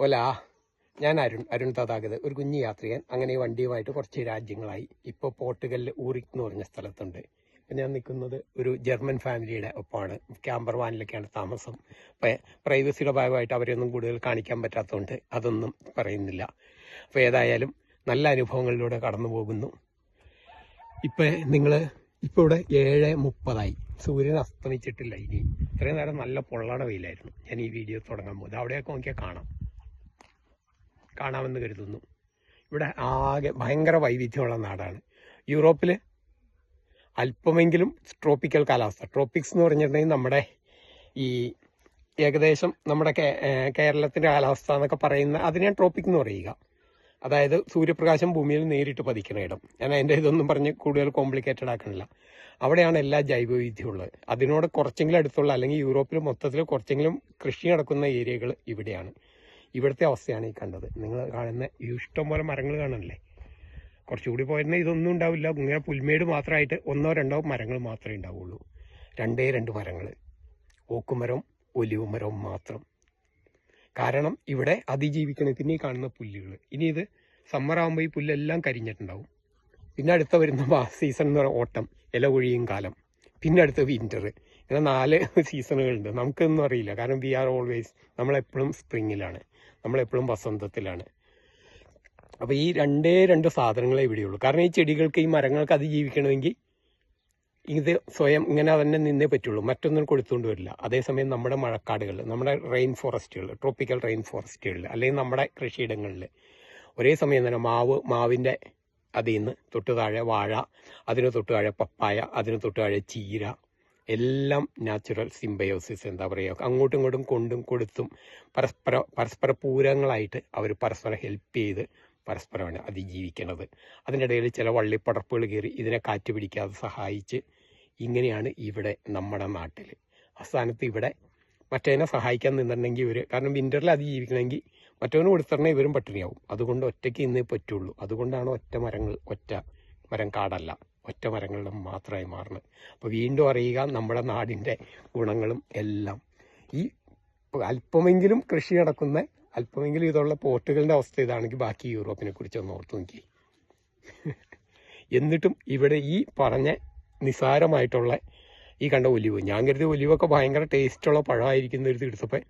ഓല ഞാൻ അരുൺ അരുൺ തഥാഗത് ഒരു കുഞ്ഞു യാത്രികൻ. അങ്ങനെ വണ്ടിയുമായിട്ട് കുറച്ച് രാജ്യങ്ങളായി. ഇപ്പോൾ പോർട്ടുഗലിൽ ഊറിക് എന്ന് പറഞ്ഞ സ്ഥലത്തുണ്ട്. ഇപ്പം ഞാൻ നിൽക്കുന്നത് ഒരു ജർമ്മൻ ഫാമിലിയുടെ ഒപ്പമാണ്. ക്യാമ്പർ വാനിലൊക്കെയാണ് താമസം. അപ്പം പ്രൈവസിയുടെ ഭാഗമായിട്ട് അവരെയൊന്നും കൂടുതൽ കാണിക്കാൻ പറ്റാത്തതുകൊണ്ട് അതൊന്നും പറയുന്നില്ല. അപ്പോൾ ഏതായാലും നല്ല അനുഭവങ്ങളിലൂടെ കടന്നു പോകുന്നു. ഇപ്പം നിങ്ങൾ ഇപ്പോൾ ഇവിടെ ഏഴ് മുപ്പതായി. സൂര്യൻ അസ്തമിച്ചിട്ടില്ല ഇനി. ഇത്രയും നേരം നല്ല പൊള്ളണ വെയിലായിരുന്നു. ഞാൻ ഈ വീഡിയോ തുടങ്ങാൻ പോകുന്നത്. അവിടെയൊക്കെ നോക്കിയാൽ കാണാം. കാണാമെന്ന് കരുതുന്നു. ഇവിടെ ആകെ ഭയങ്കര വൈവിധ്യമുള്ള നാടാണ്. യൂറോപ്പിൽ അല്പമെങ്കിലും ട്രോപ്പിക്കൽ കാലാവസ്ഥ ട്രോപ്പിക്സ് എന്ന് പറഞ്ഞിട്ടുണ്ടെങ്കിൽ നമ്മുടെ ഈ ഏകദേശം നമ്മുടെ കേരളത്തിന്റെ കാലാവസ്ഥ എന്നൊക്കെ പറയുന്ന അതിനെ ട്രോപ്പിക് എന്ന് പറയുക. അതായത് സൂര്യപ്രകാശം ഭൂമിയിൽ നേരിട്ട് പതിക്കുന്ന ഇടം. ഞാൻ അതിന്റെ ഇതൊന്നും പറഞ്ഞ് കൂടുതൽ കോംപ്ലിക്കേറ്റഡ് ആക്കണില്ല. അവിടെയാണ് എല്ലാ ജൈവവൈവിധ്യം ഉള്ളത് അതിനോട് കുറച്ചെങ്കിലും അടുത്തുള്ള അല്ലെങ്കിൽ യൂറോപ്പിൽ മൊത്തത്തിൽ കുറച്ചെങ്കിലും കൃഷി നടക്കുന്ന ഏരിയകൾ ഇവിടെയാണ്. ഇവിടുത്തെ അവസ്ഥയാണ് ഈ കണ്ടത്. നിങ്ങൾ കാണുന്ന ഇഷ്ടം പോലെ മരങ്ങൾ കാണണല്ലേ കുറച്ചുകൂടി പോയിരുന്ന ഇതൊന്നും ഉണ്ടാവില്ല. ഇങ്ങനെ പുൽമേട് മാത്രമായിട്ട് ഒന്നോ രണ്ടോ മരങ്ങൾ മാത്രമേ ഉണ്ടാവുള്ളൂ. രണ്ടേ രണ്ട് മരങ്ങൾ. ഓക്കുമരവും ഒലിവ് മരവും മാത്രം. കാരണം ഇവിടെ അതിജീവിക്കണം ഈ കാണുന്ന പുല്ലുകൾ. ഇനി ഇത് സമ്മർ ആകുമ്പോൾ ഈ പുല്ലെല്ലാം കരിഞ്ഞിട്ടുണ്ടാവും. പിന്നെ അടുത്ത വരുന്ന സീസൺ എന്ന് പറയുന്ന ഓട്ടം ഇല കാലം. പിന്നെ അടുത്ത വിന്റർ ഇങ്ങനെ നാല് സീസണുകളുണ്ട് നമുക്കൊന്നും അറിയില്ല. കാരണം വി ആർ ഓൾവേസ് നമ്മളെപ്പോഴും സ്പ്രിങ്ങിലാണ് നമ്മളെപ്പോഴും വസന്തത്തിലാണ്. അപ്പോൾ ഈ രണ്ടേ രണ്ട് സാധനങ്ങളെ ഇവിടെയുള്ളൂ. കാരണം ഈ ചെടികൾക്ക് ഈ മരങ്ങൾക്ക് അതിജീവിക്കണമെങ്കിൽ ഇത് സ്വയം ഇങ്ങനെ തന്നെ നിന്നേ പറ്റുള്ളൂ. മറ്റൊന്നും കൊടുത്തുകൊണ്ട് വരില്ല. അതേസമയം നമ്മുടെ മഴക്കാടുകൾ നമ്മുടെ റെയിൻ ഫോറസ്റ്റുകൾ ട്രോപ്പിക്കൽ റെയിൻ ഫോറസ്റ്റുകളിൽ അല്ലെങ്കിൽ നമ്മുടെ കൃഷിയിടങ്ങളിൽ ഒരേ സമയം തന്നെ മാവ് മാവിന്റെ അതിൽ നിന്ന് തൊട്ട് താഴെ വാഴ അതിന് തൊട്ട് താഴെ പപ്പായ അതിന് തൊട്ട് താഴെ ചീര എല്ലാം നാച്ചുറൽ സിംബയോസിസ് എന്താ പറയുക അങ്ങോട്ടും ഇങ്ങോട്ടും കൊണ്ടും കൊടുത്തും പരസ്പര പരസ്പര പൂരങ്ങളായിട്ട് അവർ പരസ്പരം ഹെൽപ്പ് ചെയ്ത് പരസ്പരമാണ് അതിജീവിക്കുന്നത് അതിനിടയിൽ ചില വള്ളിപ്പടർപ്പുകൾ കയറി ഇതിനെ കാറ്റ് പിടിക്കാതെ സഹായിച്ച് ഇങ്ങനെയാണ് ഇവിടെ നമ്മുടെ നാട്ടിൽ അവസാനത്ത് ഇവിടെ മറ്റേനെ സഹായിക്കാൻ നിന്നിട്ടുണ്ടെങ്കിൽ ഇവർ കാരണം വിന്ററിൽ അതിജീവിക്കണമെങ്കിൽ മറ്റവന് കൊടുത്തിടണേ ഇവരും പട്ടിണിയാവും. അതുകൊണ്ട് ഒറ്റയ്ക്ക് ഇന്നേ പറ്റുള്ളൂ. അതുകൊണ്ടാണ് ഒറ്റ മരങ്ങൾ ഒറ്റ മരം കാടല്ല. ഒറ്റ മരങ്ങളുടെ മാത്രമായി മാറുന്നത് അപ്പോൾ വീണ്ടും അറിയുക നമ്മുടെ നാടിന്റെ ഗുണങ്ങളും എല്ലാം. ഈ അല്പമെങ്കിലും കൃഷി നടക്കുന്ന അല്പമെങ്കിലും ഇതുള്ള പോർട്ടുകളുടെ അവസ്ഥ ഇതാണെങ്കിൽ ബാക്കി യൂറോപ്പിനെ കുറിച്ച് ഒന്ന് ഓർത്ത് നോക്കി. എന്നിട്ടും ഇവിടെ ഈ പറഞ്ഞ നിസാരമായിട്ടുള്ള ഈ കണ്ട ഒലിവ്. ഞാൻ കരുതിയ ഒലിവൊക്കെ ഭയങ്കര ടേസ്റ്റുള്ള പഴമായിരിക്കുന്ന ഒരു എടുത്തപ്പോൾ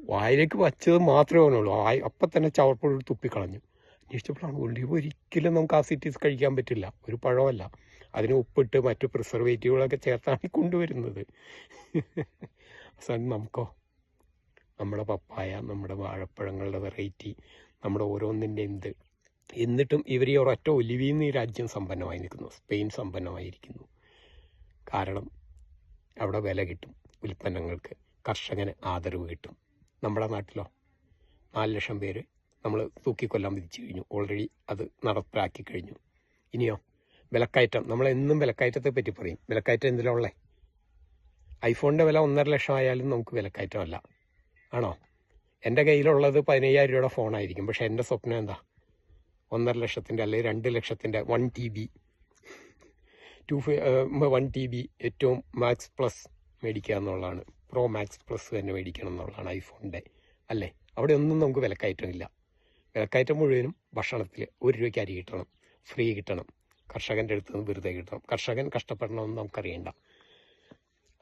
വായിലേക്ക് വച്ചത് മാത്രമേ ഓനുള്ളൂ വായ അപ്പം തന്നെ ചവർപ്പുഴ തുപ്പിക്കളഞ്ഞു. അന്വേഷിച്ചപ്പോഴാണ് ഒലിവ് ഒരിക്കലും നമുക്ക് ആ സിറ്റീസ് കഴിക്കാൻ പറ്റില്ല. ഒരു പഴമല്ല. അതിന് ഉപ്പിട്ട് മറ്റു പ്രിസർവേറ്റീവുകളൊക്കെ ചേർത്താണ് കൊണ്ടുവരുന്നത്. അവസാനം നമുക്കോ നമ്മുടെ പപ്പായ നമ്മുടെ വാഴപ്പഴങ്ങളുടെ വെറൈറ്റി നമ്മുടെ ഓരോന്നിന്റെ എന്ത്. എന്നിട്ടും ഇവർ ഈ ഒരൊറ്റ ഒലിവിൽ നിന്ന് ഈ രാജ്യം സമ്പന്നമായി നിൽക്കുന്നു. സ്പെയിൻ സമ്പന്നമായിരിക്കുന്നു. കാരണം അവിടെ വില കിട്ടും. ഉൽപ്പന്നങ്ങൾക്ക് കർഷകന് ആദരവ് കിട്ടും. നമ്മുടെ നാട്ടിലോ? നാല് ലക്ഷം പേര് നമ്മൾ തൂക്കിക്കൊല്ലാൻ വിധിച്ചു കഴിഞ്ഞു. ഓൾറെഡി അത് നടപ്പിലാക്കി കഴിഞ്ഞു. ഇനിയോ? വിലക്കയറ്റം. നമ്മൾ എന്നും വിലക്കയറ്റത്തെ പറ്റി പറയും. വിലക്കയറ്റം എന്തിലാ ഉള്ളേ? ഐഫോണിന്റെ വില ഒന്നര ലക്ഷം ആയാലും നമുക്ക് വിലക്കയറ്റമല്ല ആണോ? എന്റെ കയ്യിലുള്ളത് പതിനയ്യായിരം രൂപയുടെ ഫോണായിരിക്കും. പക്ഷേ എന്റെ സ്വപ്നം എന്താ? ഒന്നര ലക്ഷത്തിന്റെ അല്ലെങ്കിൽ രണ്ട് ലക്ഷത്തിന്റെ one T B two one T B ഏറ്റവും മാക്സ് പ്ലസ് മേടിക്കുക എന്നുള്ളതാണ്. പ്രോ മാക്സ് പ്ലസ് തന്നെ മേടിക്കണം എന്നുള്ളതാണ് ഐഫോണിന്റെ അല്ലേ? അവിടെ ഒന്നും നമുക്ക് വിലക്കയറ്റമില്ല. വിലക്കയറ്റം മുഴുവനും ഭക്ഷണത്തിൽ ഒരു രൂപയ്ക്ക് അരി കിട്ടണം ഫ്രീ കിട്ടണം കർഷകന്റെ അടുത്ത് നിന്ന് വെറുതെ കിട്ടണം. കർഷകൻ കഷ്ടപ്പെടണമെന്ന് നമുക്കറിയണ്ട.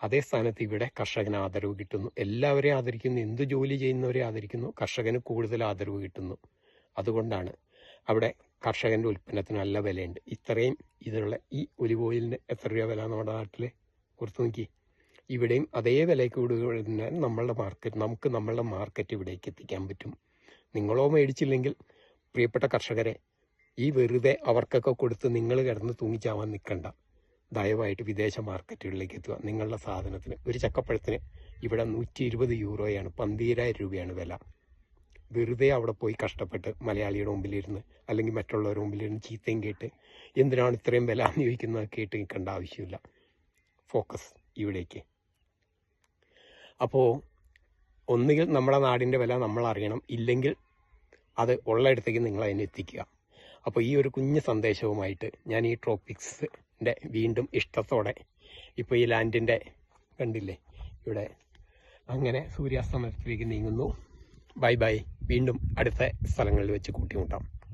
അതേ സ്ഥാനത്ത് ഇവിടെ കർഷകന് ആദരവ് കിട്ടുന്നു. എല്ലാവരെയും ആദരിക്കുന്നു. എന്ത് ജോലി ചെയ്യുന്നവരെ ആദരിക്കുന്നു. കർഷകന് കൂടുതൽ ആദരവ് കിട്ടുന്നു. അതുകൊണ്ടാണ് അവിടെ കർഷകന്റെ ഉൽപ്പന്നത്തിന് നല്ല വിലയുണ്ട്. ഇത്രയും ഇതിലുള്ള ഈ ഒലിവ് ഓയിലിന് എത്ര രൂപ വില നമ്മുടെ നാട്ടിൽ ഓർത്ത് നോക്കി ഇവിടെയും അതേ വിലയ്ക്ക് കൂടുതൽ നമ്മളുടെ മാർക്കറ്റ് നമുക്ക് നമ്മളുടെ മാർക്കറ്റ് ഇവിടേക്ക് എത്തിക്കാൻ പറ്റും. നിങ്ങളോ മേടിച്ചില്ലെങ്കിൽ പ്രിയപ്പെട്ട കർഷകരെ ഈ വെറുതെ അവർക്കൊക്കെ കൊടുത്ത് നിങ്ങൾ കിടന്ന് തൂങ്ങിച്ചാവാൻ നിൽക്കണ്ട ദയവായിട്ട് വിദേശ മാർക്കറ്റുകളിലേക്ക് എത്തുക. നിങ്ങളുടെ സാധനത്തിന് ഒരു ചക്കപ്പഴത്തിന് ഇവിടെ നൂറ്റി ഇരുപത് യൂറോയാണ് പന്തീരായിരം രൂപയാണ് വില. വെറുതെ അവിടെ പോയി കഷ്ടപ്പെട്ട് മലയാളിയുടെ മുമ്പിലിരുന്ന് അല്ലെങ്കിൽ മറ്റുള്ളവരുടെ മുമ്പിലിരുന്ന് ചീത്തയും കേട്ട് എന്തിനാണ് ഇത്രയും വില എന്ന് ചോദിക്കുന്നത് കേട്ട് നിൽക്കേണ്ട ആവശ്യമില്ല. ഫോക്കസ് ഇവിടേക്ക്. അപ്പോൾ ഒന്നുകിൽ നമ്മുടെ നാടിന്റെ വില നമ്മൾ അറിയണം ഇല്ലെങ്കിൽ അത് ഉള്ളയിടത്തേക്ക് നിങ്ങൾ അതിനെ എത്തിക്കുക. അപ്പോൾ ഈ ഒരു കുഞ്ഞു സന്ദേശവുമായിട്ട് ഞാൻ ഈ ട്രോപ്പിക്സിന്റെ വീണ്ടും ഇഷ്ടത്തോടെ ഇപ്പോൾ ഈ ലാൻഡിന്റെ കണ്ടില്ലേ? ഇവിടെ അങ്ങനെ സൂര്യാസ്തമനത്തിലേക്ക് നീങ്ങുന്നു. Bye bye. വീണ്ടും അടുത്ത സ്ഥലങ്ങളിൽ വെച്ച് കൂട്ടിമുട്ടാം.